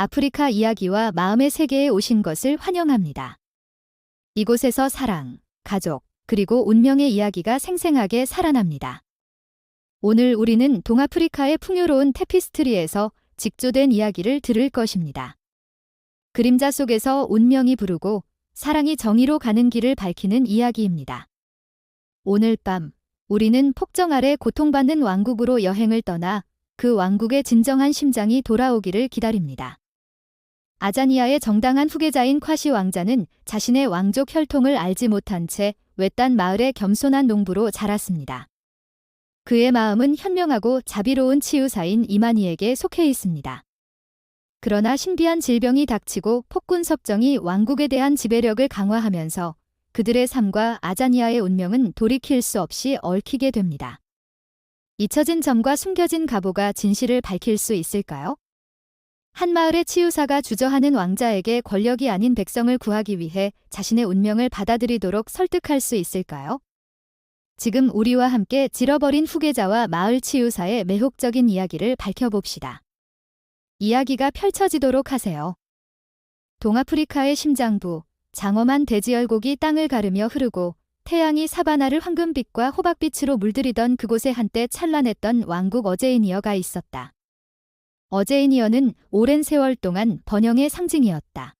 아프리카 이야기와 마음의 세계에 오신 것을 환영합니다. 이곳에서 사랑, 가족, 그리고 운명의 이야기가 생생하게 살아납니다. 오늘 우리는 동아프리카의 풍요로운 테피스트리에서 직조된 이야기를 들을 것입니다. 그림자 속에서 운명이 부르고 사랑이 정의로 가는 길을 밝히는 이야기입니다. 오늘 밤 우리는 폭정 아래 고통받는 왕국으로 여행을 떠나 그 왕국의 진정한 심장이 돌아오기를 기다립니다. 아자니아의 정당한 후계자인 콰시 왕자는 자신의 왕족 혈통을 알지 못한 채 외딴 마을의 겸손한 농부로 자랐습니다. 그의 마음은 현명하고 자비로운 치유사인 이만희에게 속해 있습니다. 그러나 신비한 질병이 닥치고 폭군 섭정이 왕국에 대한 지배력을 강화하면서 그들의 삶과 아자니아의 운명은 돌이킬 수 없이 얽히게 됩니다. 잊혀진 점과 숨겨진 가보가 진실을 밝힐 수 있을까요? 한 마을의 치유사가 주저하는 왕자에게 권력이 아닌 백성을 구하기 위해 자신의 운명을 받아들이도록 설득할 수 있을까요? 지금 우리와 함께 질어버린 후계자와 마을 치유사의 매혹적인 이야기를 밝혀봅시다. 이야기가 펼쳐지도록 하세요. 동아프리카의 심장부, 장엄한 대지열곡이 땅을 가르며 흐르고 태양이 사바나를 황금빛과 호박빛으로 물들이던 그곳에 한때 찬란했던 왕국 어제이니어가 있었다. 어제이니어는 오랜 세월 동안 번영의 상징이었다.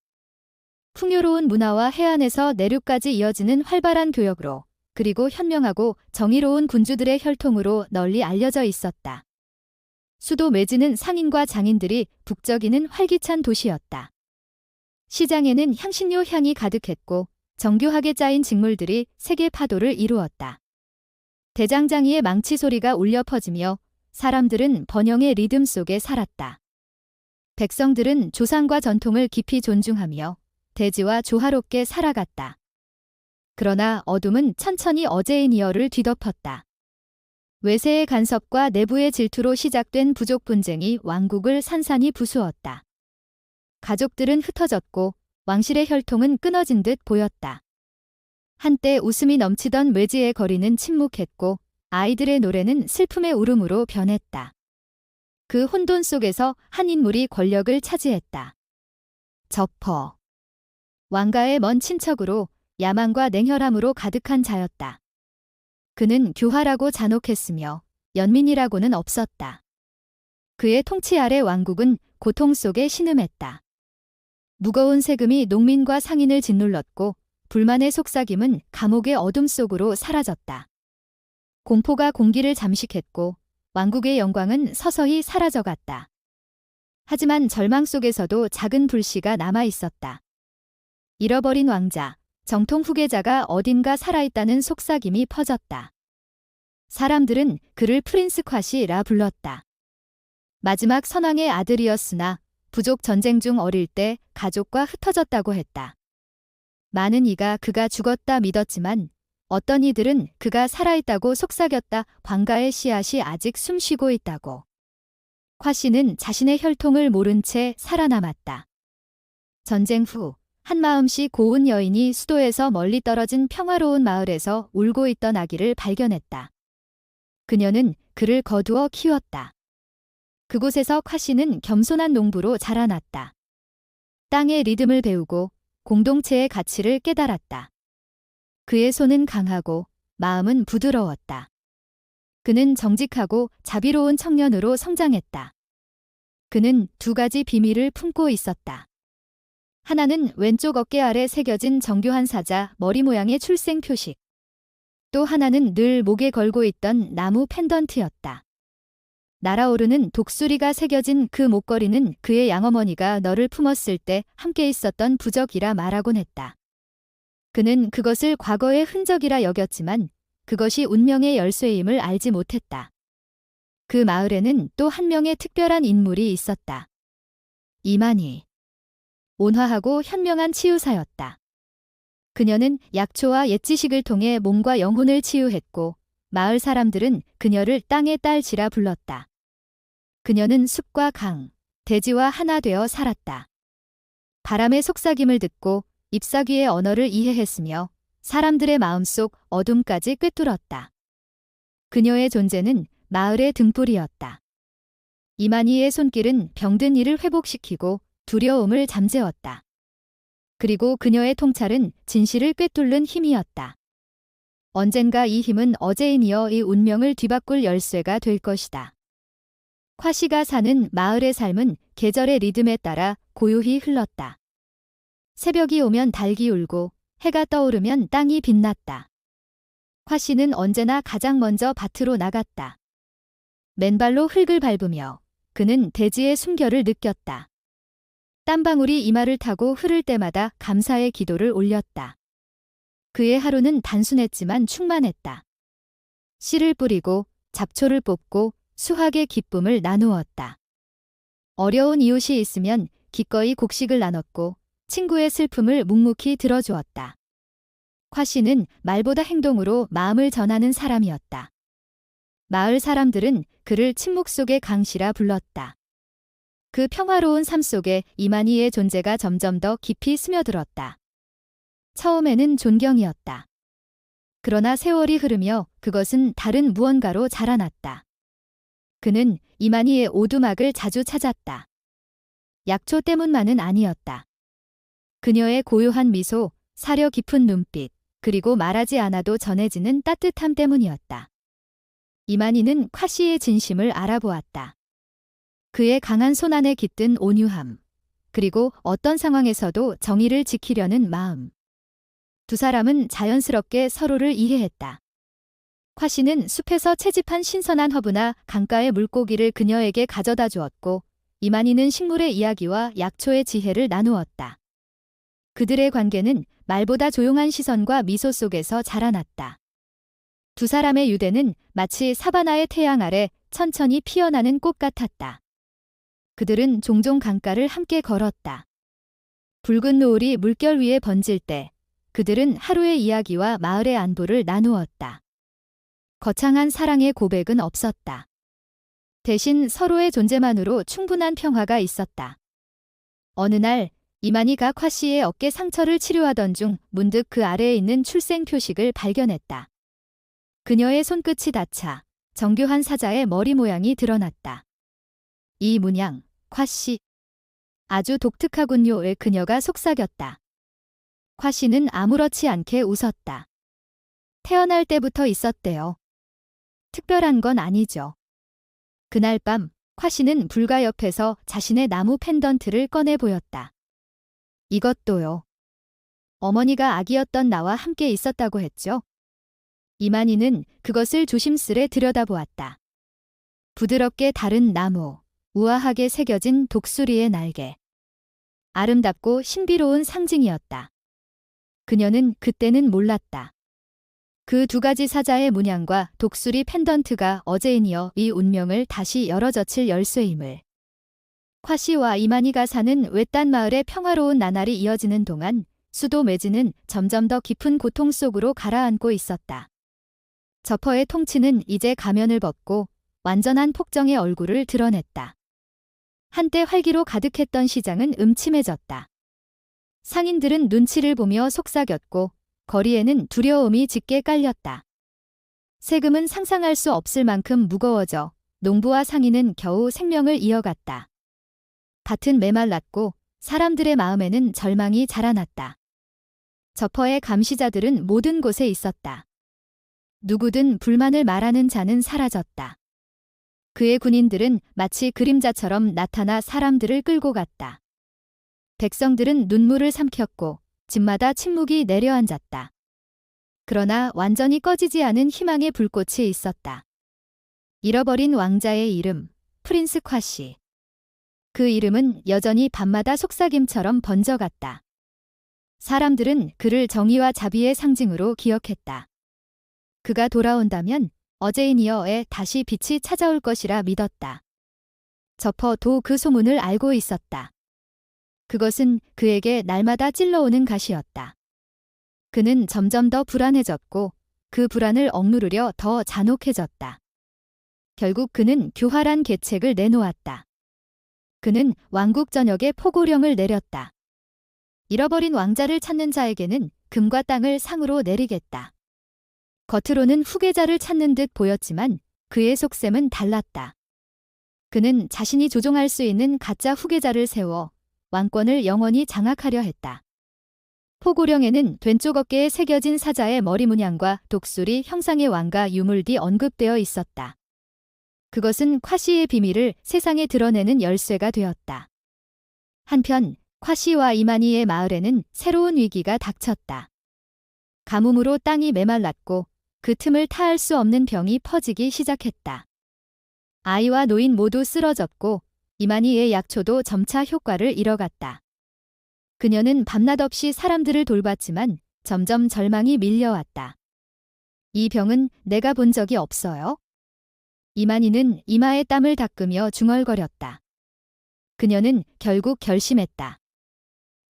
풍요로운 문화와 해안에서 내륙까지 이어지는 활발한 교역으로 그리고 현명하고 정의로운 군주들의 혈통으로 널리 알려져 있었다. 수도 메지는 상인과 장인들이 북적이는 활기찬 도시였다. 시장에는 향신료 향이 가득했고 정교하게 짜인 직물들이 세계 파도를 이루었다. 대장장이의 망치 소리가 울려 퍼지며 사람들은 번영의 리듬 속에 살았다. 백성들은 조상과 전통을 깊이 존중하며 대지와 조화롭게 살아갔다. 그러나 어둠은 천천히 어제이니어를 뒤덮었다. 외세의 간섭과 내부의 질투로 시작된 부족 분쟁이 왕국을 산산이 부수었다. 가족들은 흩어졌고 왕실의 혈통은 끊어진 듯 보였다. 한때 웃음이 넘치던 외지의 거리는 침묵했고 아이들의 노래는 슬픔의 울음으로 변했다. 그 혼돈 속에서 한 인물이 권력을 차지했다. 저퍼. 왕가의 먼 친척으로 야망과 냉혈함으로 가득한 자였다. 그는 교활하고 잔혹했으며 연민이라고는 없었다. 그의 통치 아래 왕국은 고통 속에 신음했다. 무거운 세금이 농민과 상인을 짓눌렀고 불만의 속삭임은 감옥의 어둠 속으로 사라졌다. 공포가 공기를 잠식했고 왕국의 영광은 서서히 사라져갔다. 하지만 절망 속에서도 작은 불씨가 남아 있었다. 잃어버린 왕자, 정통 후계자가 어딘가 살아있다는 속삭임이 퍼졌다. 사람들은 그를 프린스 콰시라 불렀다. 마지막 선왕의 아들이었으나 부족 전쟁 중 어릴 때 가족과 흩어졌다고 했다. 많은 이가 그가 죽었다 믿었지만 어떤 이들은 그가 살아있다고 속삭였다 광가의 씨앗이 아직 숨쉬고 있다고. 화 씨는 자신의 혈통을 모른 채 살아남았다. 전쟁 후 한마음씨 고운 여인이 수도에서 멀리 떨어진 평화로운 마을에서 울고 있던 아기를 발견했다. 그녀는 그를 거두어 키웠다. 그곳에서 화 씨는 겸손한 농부로 자라났다. 땅의 리듬을 배우고 공동체의 가치를 깨달았다. 그의 손은 강하고 마음은 부드러웠다. 그는 정직하고 자비로운 청년으로 성장했다. 그는 두 가지 비밀을 품고 있었다. 하나는 왼쪽 어깨 아래 새겨진 정교한 사자 머리 모양의 출생 표식. 또 하나는 늘 목에 걸고 있던 나무 펜던트였다. 날아오르는 독수리가 새겨진 그 목걸이는 그의 양어머니가 너를 품었을 때 함께 있었던 부적이라 말하곤 했다. 그는 그것을 과거의 흔적이라 여겼지만 그것이 운명의 열쇠임을 알지 못했다. 그 마을에는 또 한 명의 특별한 인물이 있었다. 이만희. 온화하고 현명한 치유사였다. 그녀는 약초와 옛지식을 통해 몸과 영혼을 치유했고 마을 사람들은 그녀를 땅의 딸지라 불렀다. 그녀는 숲과 강, 대지와 하나 되어 살았다. 바람의 속삭임을 듣고 잎사귀의 언어를 이해했으며 사람들의 마음속 어둠까지 꿰뚫었다. 그녀의 존재는 마을의 등불이었다. 이만희의 손길은 병든 이를 회복시키고 두려움을 잠재웠다. 그리고 그녀의 통찰은 진실을 꿰뚫는 힘이었다. 언젠가 이 힘은 어제인 이어 이 운명을 뒤바꿀 열쇠가 될 것이다. 콰시가 사는 마을의 삶은 계절의 리듬에 따라 고요히 흘렀다. 새벽이 오면 닭이 울고 해가 떠오르면 땅이 빛났다. 콰시는 언제나 가장 먼저 밭으로 나갔다. 맨발로 흙을 밟으며 그는 대지의 숨결을 느꼈다. 땀방울이 이마를 타고 흐를 때마다 감사의 기도를 올렸다. 그의 하루는 단순했지만 충만했다. 씨를 뿌리고 잡초를 뽑고 수학의 기쁨을 나누었다. 어려운 이웃이 있으면 기꺼이 곡식을 나눴고 친구의 슬픔을 묵묵히 들어주었다. 화 씨는 말보다 행동으로 마음을 전하는 사람이었다. 마을 사람들은 그를 침묵 속의 강시라 불렀다. 그 평화로운 삶 속에 이만희의 존재가 점점 더 깊이 스며들었다. 처음에는 존경이었다. 그러나 세월이 흐르며 그것은 다른 무언가로 자라났다. 그는 이만희의 오두막을 자주 찾았다. 약초 때문만은 아니었다. 그녀의 고요한 미소, 사려 깊은 눈빛, 그리고 말하지 않아도 전해지는 따뜻함 때문이었다. 이만희는 콰시의 진심을 알아보았다. 그의 강한 손 안에 깃든 온유함, 그리고 어떤 상황에서도 정의를 지키려는 마음. 두 사람은 자연스럽게 서로를 이해했다. 콰시는 숲에서 채집한 신선한 허브나 강가의 물고기를 그녀에게 가져다 주었고, 이만희는 식물의 이야기와 약초의 지혜를 나누었다. 그들의 관계는 말보다 조용한 시선과 미소 속에서 자라났다. 두 사람의 유대는 마치 사바나의 태양 아래 천천히 피어나는 꽃 같았다. 그들은 종종 강가를 함께 걸었다. 붉은 노을이 물결 위에 번질 때 그들은 하루의 이야기와 마을의 안부를 나누었다. 거창한 사랑의 고백은 없었다. 대신 서로의 존재만으로 충분한 평화가 있었다. 어느 날 이만희가 콰 씨의 어깨 상처를 치료하던 중 문득 그 아래에 있는 출생 표식을 발견했다. 그녀의 손끝이 닿자 정교한 사자의 머리 모양이 드러났다. 이 문양, 콰 씨. 아주 독특하군요에 그녀가 속삭였다. 콰 씨는 아무렇지 않게 웃었다. 태어날 때부터 있었대요. 특별한 건 아니죠. 그날 밤, 콰 씨는 불가 옆에서 자신의 나무 펜던트를 꺼내 보였다. 이것도요. 어머니가 아기였던 나와 함께 있었다고 했죠. 이만희는 그것을 조심스레 들여다보았다. 부드럽게 다른 나무, 우아하게 새겨진 독수리의 날개. 아름답고 신비로운 상징이었다. 그녀는 그때는 몰랐다. 그 두 가지 사자의 문양과 독수리 펜던트가 어제인 이어 이 운명을 다시 열어젖힐 열쇠임을. 콰시와 이만희가 사는 외딴 마을의 평화로운 나날이 이어지는 동안 수도 매지는 점점 더 깊은 고통 속으로 가라앉고 있었다. 저퍼의 통치는 이제 가면을 벗고 완전한 폭정의 얼굴을 드러냈다. 한때 활기로 가득했던 시장은 음침해졌다. 상인들은 눈치를 보며 속삭였고 거리에는 두려움이 짙게 깔렸다. 세금은 상상할 수 없을 만큼 무거워져 농부와 상인은 겨우 생명을 이어갔다. 밭은 메말랐고 사람들의 마음에는 절망이 자라났다. 저퍼의 감시자들은 모든 곳에 있었다. 누구든 불만을 말하는 자는 사라졌다. 그의 군인들은 마치 그림자처럼 나타나 사람들을 끌고 갔다. 백성들은 눈물을 삼켰고 집마다 침묵이 내려앉았다. 그러나 완전히 꺼지지 않은 희망의 불꽃이 있었다. 잃어버린 왕자의 이름, 프린스 콰시. 그 이름은 여전히 밤마다 속삭임처럼 번져갔다. 사람들은 그를 정의와 자비의 상징으로 기억했다. 그가 돌아온다면 어제인 이어에 다시 빛이 찾아올 것이라 믿었다. 저퍼도 그 소문을 알고 있었다. 그것은 그에게 날마다 찔러오는 가시였다. 그는 점점 더 불안해졌고 그 불안을 억누르려 더 잔혹해졌다. 결국 그는 교활한 계책을 내놓았다. 그는 왕국 전역에 포고령을 내렸다. 잃어버린 왕자를 찾는 자에게는 금과 땅을 상으로 내리겠다. 겉으로는 후계자를 찾는 듯 보였지만 그의 속셈은 달랐다. 그는 자신이 조종할 수 있는 가짜 후계자를 세워 왕권을 영원히 장악하려 했다. 포고령에는 왼쪽 어깨에 새겨진 사자의 머리 문양과 독수리 형상의 왕과 유물이 언급되어 있었다. 그것은 콰시의 비밀을 세상에 드러내는 열쇠가 되었다. 한편 콰시와 이마니의 마을에는 새로운 위기가 닥쳤다. 가뭄으로 땅이 메말랐고 그 틈을 타할 수 없는 병이 퍼지기 시작했다. 아이와 노인 모두 쓰러졌고 이마니의 약초도 점차 효과를 잃어갔다. 그녀는 밤낮 없이 사람들을 돌봤지만 점점 절망이 밀려왔다. 이 병은 내가 본 적이 없어요. 이만희는 이마에 땀을 닦으며 중얼거렸다. 그녀는 결국 결심했다.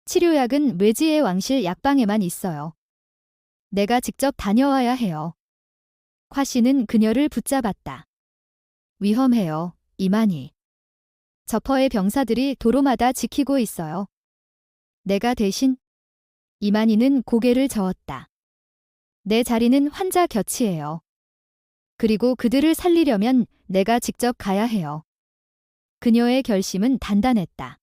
치료약은 외지의 왕실 약방에만 있어요. 내가 직접 다녀와야 해요. 화 씨는 그녀를 붙잡았다. 위험해요, 이만희. 저퍼의 병사들이 도로마다 지키고 있어요. 내가 대신 이만희는 고개를 저었다. 내 자리는 환자 곁이에요. 그리고 그들을 살리려면 내가 직접 가야 해요. 그녀의 결심은 단단했다.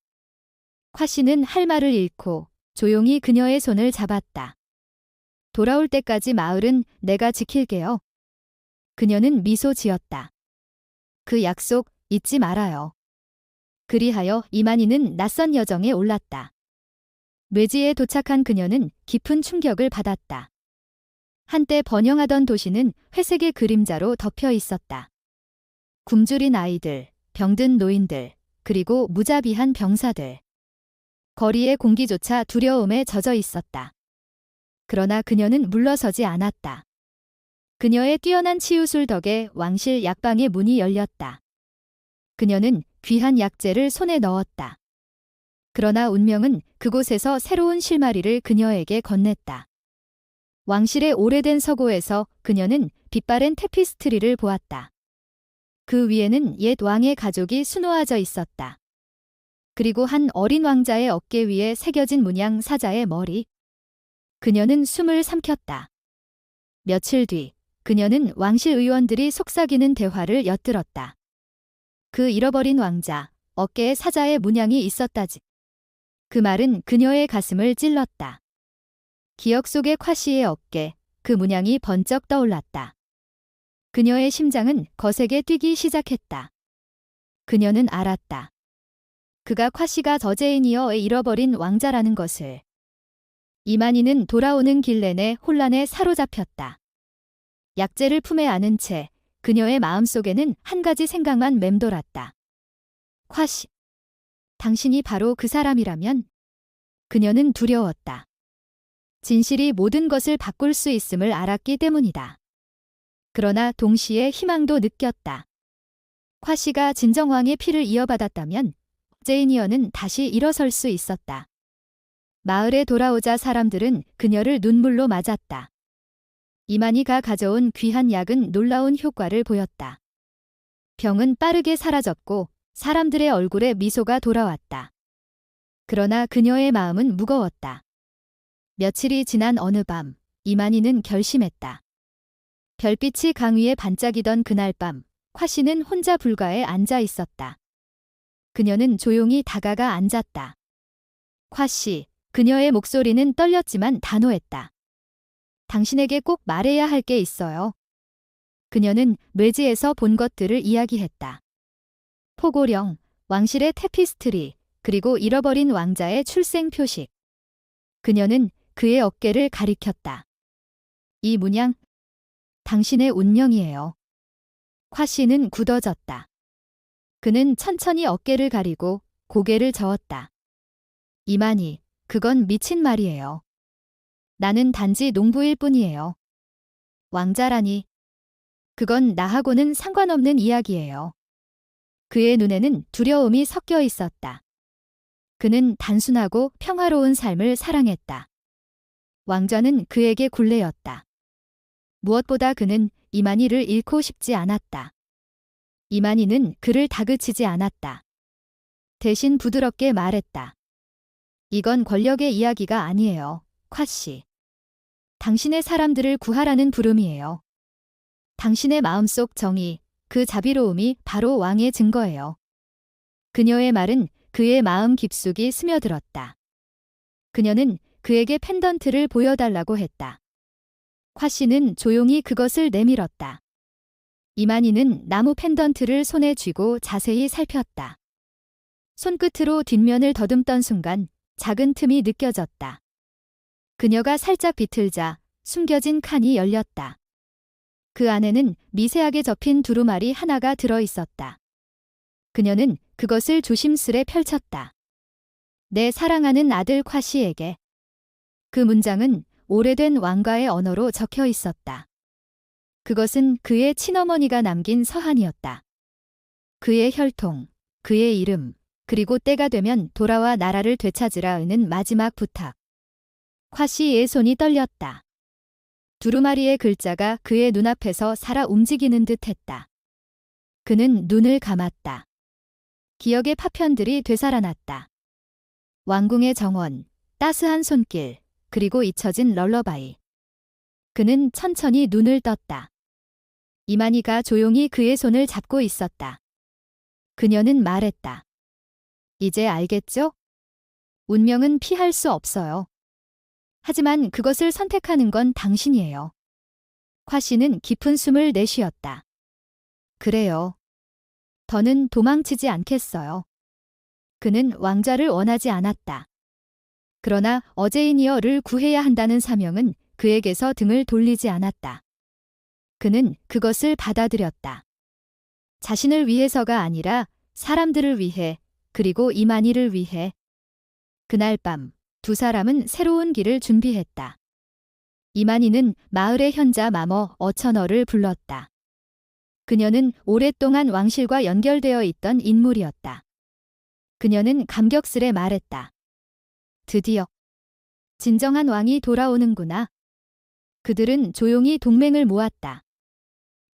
화 씨는 할 말을 잃고 조용히 그녀의 손을 잡았다. 돌아올 때까지 마을은 내가 지킬게요. 그녀는 미소 지었다. 그 약속 잊지 말아요. 그리하여 이만희는 낯선 여정에 올랐다. 뇌지에 도착한 그녀는 깊은 충격을 받았다. 한때 번영하던 도시는 회색의 그림자로 덮여 있었다. 굶주린 아이들, 병든 노인들, 그리고 무자비한 병사들. 거리의 공기조차 두려움에 젖어 있었다. 그러나 그녀는 물러서지 않았다. 그녀의 뛰어난 치유술 덕에 왕실 약방의 문이 열렸다. 그녀는 귀한 약재를 손에 넣었다. 그러나 운명은 그곳에서 새로운 실마리를 그녀에게 건넸다. 왕실의 오래된 서고에서 그녀는 빛바랜 테피스트리를 보았다. 그 위에는 옛 왕의 가족이 수놓아져 있었다. 그리고 한 어린 왕자의 어깨 위에 새겨진 문양 사자의 머리. 그녀는 숨을 삼켰다. 며칠 뒤, 그녀는 왕실 의원들이 속삭이는 대화를 엿들었다. 그 잃어버린 왕자, 어깨에 사자의 문양이 있었다지. 그 말은 그녀의 가슴을 찔렀다. 기억 속의 콰시의 어깨, 그 문양이 번쩍 떠올랐다. 그녀의 심장은 거세게 뛰기 시작했다. 그녀는 알았다. 그가 콰시가 저제인이어에 잃어버린 왕자라는 것을. 이만희는 돌아오는 길 내내 혼란에 사로잡혔다. 약재를 품에 안은 채 그녀의 마음속에는 한 가지 생각만 맴돌았다. 콰시. 당신이 바로 그 사람이라면? 그녀는 두려웠다. 진실이 모든 것을 바꿀 수 있음을 알았기 때문이다. 그러나 동시에 희망도 느꼈다. 콰시가 진정왕의 피를 이어받았다면 제이니어는 다시 일어설 수 있었다. 마을에 돌아오자 사람들은 그녀를 눈물로 맞았다. 이만희가 가져온 귀한 약은 놀라운 효과를 보였다. 병은 빠르게 사라졌고 사람들의 얼굴에 미소가 돌아왔다. 그러나 그녀의 마음은 무거웠다. 며칠이 지난 어느 밤, 이만희는 결심했다. 별빛이 강 위에 반짝이던 그날 밤, 콰시는 혼자 불가에 앉아 있었다. 그녀는 조용히 다가가 앉았다. 콰시, 그녀의 목소리는 떨렸지만 단호했다. 당신에게 꼭 말해야 할 게 있어요. 그녀는 뇌지에서 본 것들을 이야기했다. 포고령, 왕실의 테피스트리, 그리고 잃어버린 왕자의 출생 표식. 그녀는 그의 어깨를 가리켰다. 이 문양, 당신의 운명이에요. 화 씨는 굳어졌다. 그는 천천히 어깨를 가리고 고개를 저었다. 이만희, 그건 미친 말이에요. 나는 단지 농부일 뿐이에요. 왕자라니. 그건 나하고는 상관없는 이야기예요. 그의 눈에는 두려움이 섞여 있었다. 그는 단순하고 평화로운 삶을 사랑했다. 왕자는 그에게 굴레였다. 무엇보다 그는 이만희를 잃고 싶지 않았다. 이만희는 그를 다그치지 않았다. 대신 부드럽게 말했다. 이건 권력의 이야기가 아니에요, 콰씨. 당신의 사람들을 구하라는 부름이에요. 당신의 마음속 정의, 그 자비로움이 바로 왕의 증거예요. 그녀의 말은 그의 마음 깊숙이 스며들었다. 그녀는 그에게 펜던트를 보여달라고 했다. 화 씨는 조용히 그것을 내밀었다. 이만희는 나무 펜던트를 손에 쥐고 자세히 살폈다. 손끝으로 뒷면을 더듬던 순간 작은 틈이 느껴졌다. 그녀가 살짝 비틀자 숨겨진 칸이 열렸다. 그 안에는 미세하게 접힌 두루마리 하나가 들어 있었다. 그녀는 그것을 조심스레 펼쳤다. 내 사랑하는 아들 콰시에게. 그 문장은 오래된 왕가의 언어로 적혀 있었다. 그것은 그의 친어머니가 남긴 서한이었다. 그의 혈통, 그의 이름, 그리고 때가 되면 돌아와 나라를 되찾으라는 마지막 부탁. 콰시의 손이 떨렸다. 두루마리의 글자가 그의 눈앞에서 살아 움직이는 듯 했다. 그는 눈을 감았다. 기억의 파편들이 되살아났다. 왕궁의 정원, 따스한 손길, 그리고 잊혀진 럴러바이. 그는 천천히 눈을 떴다. 이만희가 조용히 그의 손을 잡고 있었다. 그녀는 말했다. 이제 알겠죠? 운명은 피할 수 없어요. 하지만 그것을 선택하는 건 당신이에요. 화 씨는 깊은 숨을 내쉬었다. 그래요. 더는 도망치지 않겠어요. 그는 왕자를 원하지 않았다. 그러나 어제이니어를 구해야 한다는 사명은 그에게서 등을 돌리지 않았다. 그는 그것을 받아들였다. 자신을 위해서가 아니라 사람들을 위해 그리고 이만희를 위해. 그날 밤 두 사람은 새로운 길을 준비했다. 이만희는 마을의 현자 마머 어처너를 불렀다. 그녀는 오랫동안 왕실과 연결되어 있던 인물이었다. 그녀는 감격스레 말했다. 드디어 진정한 왕이 돌아오는구나. 그들은 조용히 동맹을 모았다.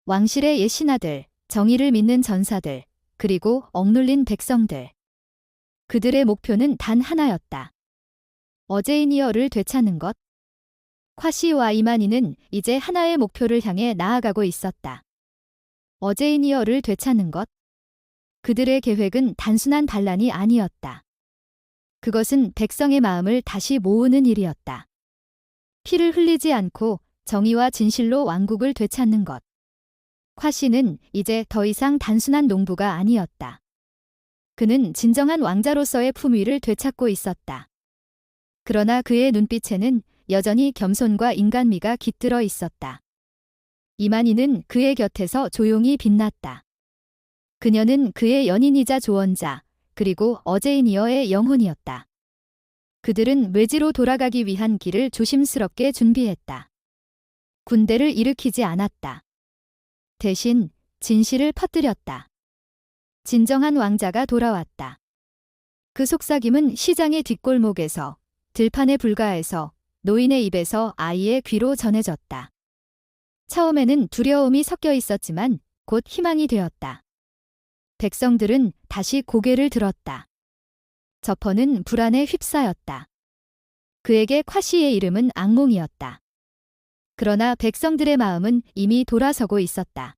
왕실의 옛 신하들, 정의를 믿는 전사들, 그리고 억눌린 백성들. 그들의 목표는 단 하나였다. 어제이니어를 되찾는 것. 콰시와 이만희는 이제 하나의 목표를 향해 나아가고 있었다. 어제이니어를 되찾는 것. 그들의 계획은 단순한 반란이 아니었다. 그것은 백성의 마음을 다시 모으는 일이었다. 피를 흘리지 않고 정의와 진실로 왕국을 되찾는 것. 콰시는 이제 더 이상 단순한 농부가 아니었다. 그는 진정한 왕자로서의 품위를 되찾고 있었다. 그러나 그의 눈빛에는 여전히 겸손과 인간미가 깃들어 있었다. 이만희는 그의 곁에서 조용히 빛났다. 그녀는 그의 연인이자 조언자, 그리고 어제이니어의 영혼이었다. 그들은 외지로 돌아가기 위한 길을 조심스럽게 준비했다. 군대를 일으키지 않았다. 대신 진실을 퍼뜨렸다. 진정한 왕자가 돌아왔다. 그 속삭임은 시장의 뒷골목에서, 들판에 불가해서, 노인의 입에서 아이의 귀로 전해졌다. 처음에는 두려움이 섞여 있었지만 곧 희망이 되었다. 백성들은 다시 고개를 들었다. 저퍼는 불안에 휩싸였다. 그에게 콰시의 이름은 악몽이었다. 그러나 백성들의 마음은 이미 돌아서고 있었다.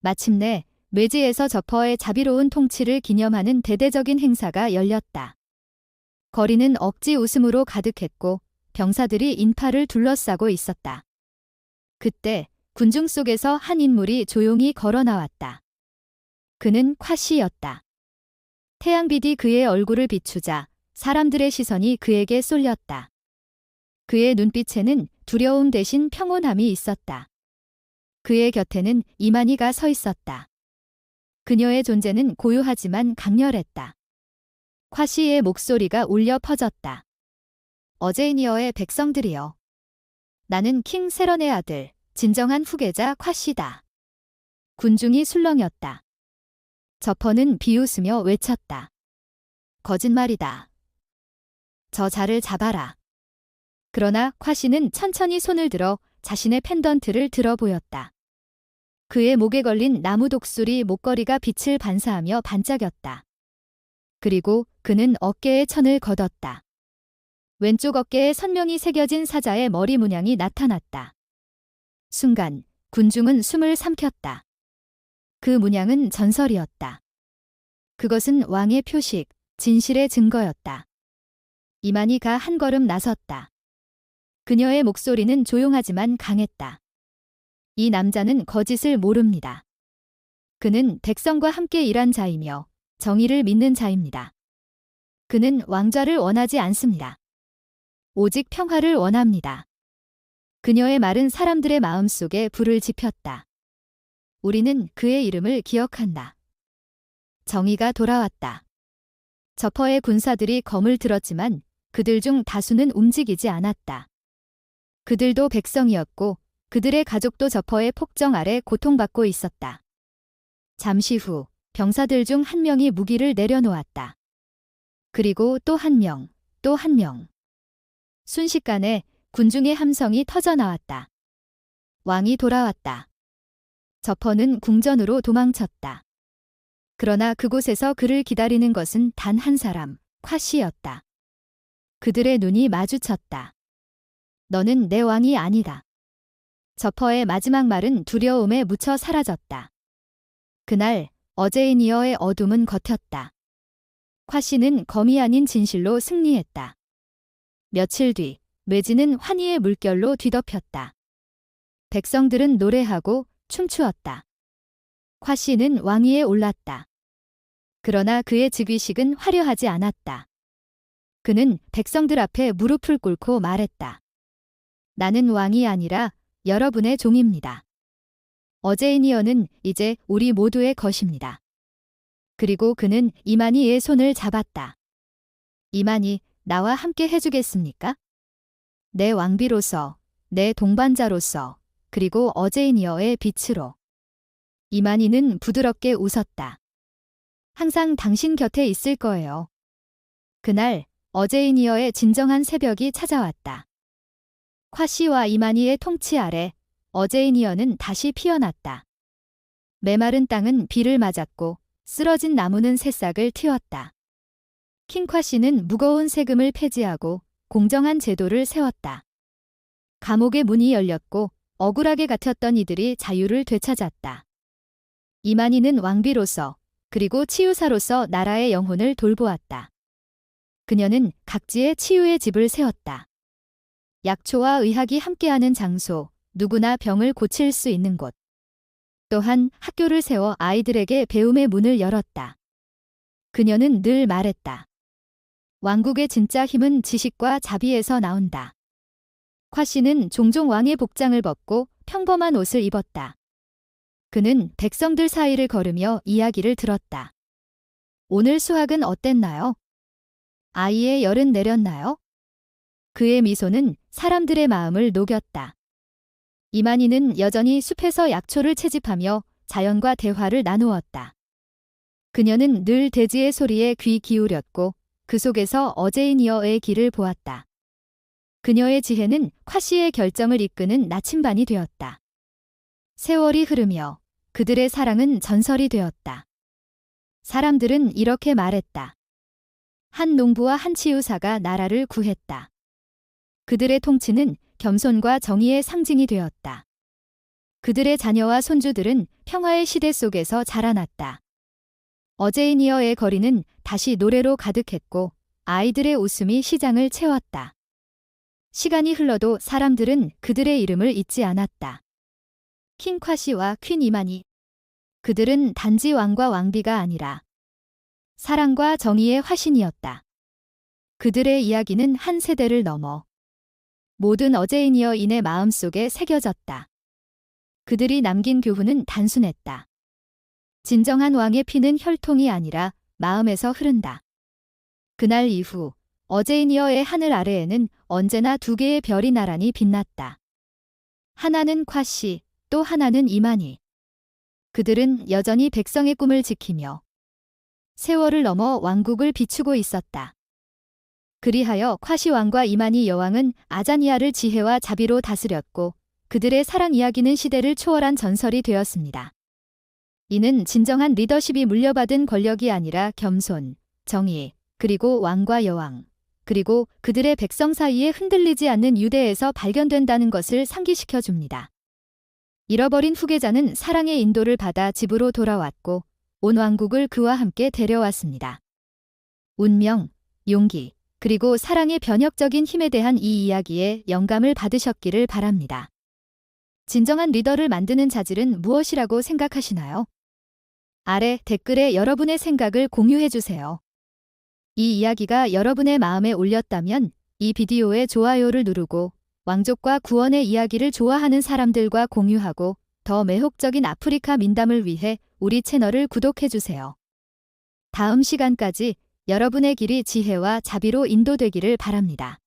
마침내 외지에서 저퍼의 자비로운 통치를 기념하는 대대적인 행사가 열렸다. 거리는 억지 웃음으로 가득했고 병사들이 인파를 둘러싸고 있었다. 그때 군중 속에서 한 인물이 조용히 걸어 나왔다. 그는 콰시였다. 태양빛이 그의 얼굴을 비추자 사람들의 시선이 그에게 쏠렸다. 그의 눈빛에는 두려움 대신 평온함이 있었다. 그의 곁에는 이만희가 서 있었다. 그녀의 존재는 고요하지만 강렬했다. 콰시의 목소리가 울려 퍼졌다. 어제이니어의 백성들이여. 나는 킹 세런의 아들, 진정한 후계자 콰시다. 군중이 술렁였다. 저퍼는 비웃으며 외쳤다. 거짓말이다. 저 자를 잡아라. 그러나 콰시는 천천히 손을 들어 자신의 펜던트를 들어 보였다. 그의 목에 걸린 나무 독수리 목걸이가 빛을 반사하며 반짝였다. 그리고 그는 어깨에 천을 걷었다. 왼쪽 어깨에 선명히 새겨진 사자의 머리 문양이 나타났다. 순간 군중은 숨을 삼켰다. 그 문양은 전설이었다. 그것은 왕의 표식, 진실의 증거였다. 이만희가 한 걸음 나섰다. 그녀의 목소리는 조용하지만 강했다. 이 남자는 거짓을 모릅니다. 그는 백성과 함께 일한 자이며 정의를 믿는 자입니다. 그는 왕좌를 원하지 않습니다. 오직 평화를 원합니다. 그녀의 말은 사람들의 마음 속에 불을 지폈다. 우리는 그의 이름을 기억한다. 정의가 돌아왔다. 저퍼의 군사들이 검을 들었지만 그들 중 다수는 움직이지 않았다. 그들도 백성이었고 그들의 가족도 저퍼의 폭정 아래 고통받고 있었다. 잠시 후 병사들 중 한 명이 무기를 내려놓았다. 그리고 또 한 명, 또 한 명. 순식간에 군중의 함성이 터져 나왔다. 왕이 돌아왔다. 저퍼는 궁전으로 도망쳤다. 그러나 그곳에서 그를 기다리는 것은 단 한 사람, 콰시였다. 그들의 눈이 마주쳤다. 너는 내 왕이 아니다. 저퍼의 마지막 말은 두려움에 묻혀 사라졌다. 그날 어제이니어의 어둠은 걷혔다. 콰시는 검이 아닌 진실로 승리했다. 며칠 뒤 매지는 환희의 물결로 뒤덮였다. 백성들은 노래하고 춤추었다. 콰시는 왕위에 올랐다. 그러나 그의 즉위식은 화려하지 않았다. 그는 백성들 앞에 무릎을 꿇고 말했다. 나는 왕이 아니라 여러분의 종입니다. 어제이니어는 이제 우리 모두의 것입니다. 그리고 그는 이만희의 손을 잡았다. 이만희, 나와 함께 해주겠습니까? 내 왕비로서, 내 동반자로서, 그리고 어제이니어의 빛으로. 이만희는 부드럽게 웃었다. 항상 당신 곁에 있을 거예요. 그날 어제이니어의 진정한 새벽이 찾아왔다. 콰시와 이만희의 통치 아래 어제이니어는 다시 피어났다. 메마른 땅은 비를 맞았고 쓰러진 나무는 새싹을 틔웠다. 킹콰시는 무거운 세금을 폐지하고 공정한 제도를 세웠다. 감옥의 문이 열렸고 억울하게 갇혔던 이들이 자유를 되찾았다. 이만희는 왕비로서 그리고 치유사로서 나라의 영혼을 돌보았다. 그녀는 각지에 치유의 집을 세웠다. 약초와 의학이 함께하는 장소, 누구나 병을 고칠 수 있는 곳. 또한 학교를 세워 아이들에게 배움의 문을 열었다. 그녀는 늘 말했다. 왕국의 진짜 힘은 지식과 자비에서 나온다. 콰 씨는 종종 왕의 복장을 벗고 평범한 옷을 입었다. 그는 백성들 사이를 걸으며 이야기를 들었다. 오늘 수학은 어땠나요? 아이의 열은 내렸나요? 그의 미소는 사람들의 마음을 녹였다. 이만희는 여전히 숲에서 약초를 채집하며 자연과 대화를 나누었다. 그녀는 늘 대지의 소리에 귀 기울였고 그 속에서 어제이니어의 길을 보았다. 그녀의 지혜는 콰시의 결정을 이끄는 나침반이 되었다. 세월이 흐르며 그들의 사랑은 전설이 되었다. 사람들은 이렇게 말했다. 한 농부와 한 치유사가 나라를 구했다. 그들의 통치는 겸손과 정의의 상징이 되었다. 그들의 자녀와 손주들은 평화의 시대 속에서 자라났다. 어제이니어의 거리는 다시 노래로 가득했고 아이들의 웃음이 시장을 채웠다. 시간이 흘러도 사람들은 그들의 이름을 잊지 않았다. 킹콰시와 퀸 이만희. 그들은 단지 왕과 왕비가 아니라 사랑과 정의의 화신이었다. 그들의 이야기는 한 세대를 넘어 모든 어제이니어인의 마음속에 새겨졌다. 그들이 남긴 교훈은 단순했다. 진정한 왕의 피는 혈통이 아니라 마음에서 흐른다. 그날 이후 어제이니어의 하늘 아래에는 언제나 두 개의 별이 나란히 빛났다. 하나는 콰시, 또 하나는 이만희. 그들은 여전히 백성의 꿈을 지키며 세월을 넘어 왕국을 비추고 있었다. 그리하여 콰시 왕과 이만희 여왕은 아자니아를 지혜와 자비로 다스렸고 그들의 사랑 이야기는 시대를 초월한 전설이 되었습니다. 이는 진정한 리더십이 물려받은 권력이 아니라 겸손, 정의, 그리고 왕과 여왕, 그리고 그들의 백성 사이에 흔들리지 않는 유대에서 발견된다는 것을 상기시켜 줍니다. 잃어버린 후계자는 사랑의 인도를 받아 집으로 돌아왔고 온 왕국을 그와 함께 데려왔습니다. 운명, 용기, 그리고 사랑의 변혁적인 힘에 대한 이 이야기에 영감을 받으셨기를 바랍니다. 진정한 리더를 만드는 자질은 무엇이라고 생각하시나요? 아래 댓글에 여러분의 생각을 공유해 주세요. 이 이야기가 여러분의 마음에 올렸다면 이 비디오에 좋아요를 누르고 왕족과 구원의 이야기를 좋아하는 사람들과 공유하고 더 매혹적인 아프리카 민담을 위해 우리 채널을 구독해 주세요. 다음 시간까지 여러분의 길이 지혜와 자비로 인도되기를 바랍니다.